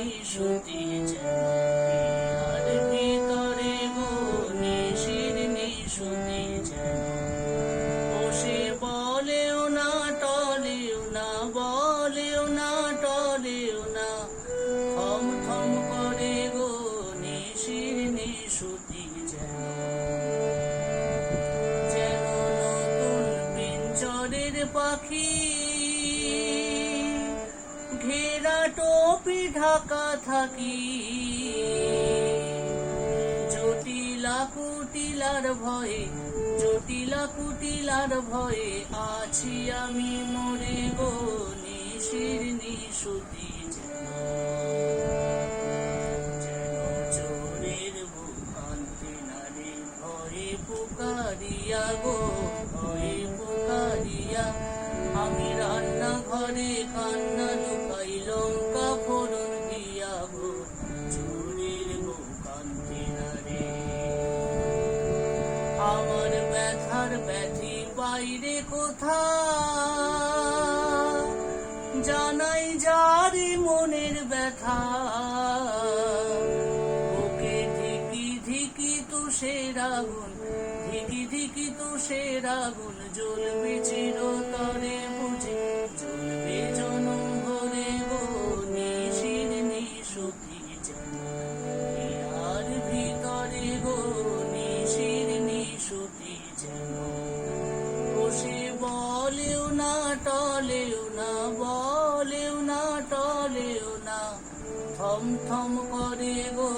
নিশুতি যেন ভিতরে গো নিশির নিশুতি যেন বসে বলেও না, টলেও না, বলেও না, টলেও না। থম থম করে গো নিশির নিশুতি যেন যেন নতুন পাখি টোপি ঢাকা থাকি। জটিলা কুটিলার ভয়ে, জটিলা কুটিলার ভয়ে আছি আমি মরে গো নিশির নিশুতি পুকারিয়া গো, ভয়ে পুকারিয়া আমি ঘরে কান্না লুকাই লঙ্কা ফোড়ন দিয়া গো চোরের ভূখান্তি নারী আমার ব্যথার ব্যথি বাইরে কোথা জানাই যারে মনের ব্যথা। ওকে ধিকি ধিকি তুষের আগুন ধিকি ধিকি তুষের আগুন, জ্বলবে চিরতরে টলেও না বলেও না টলেও না। থম থম করে গো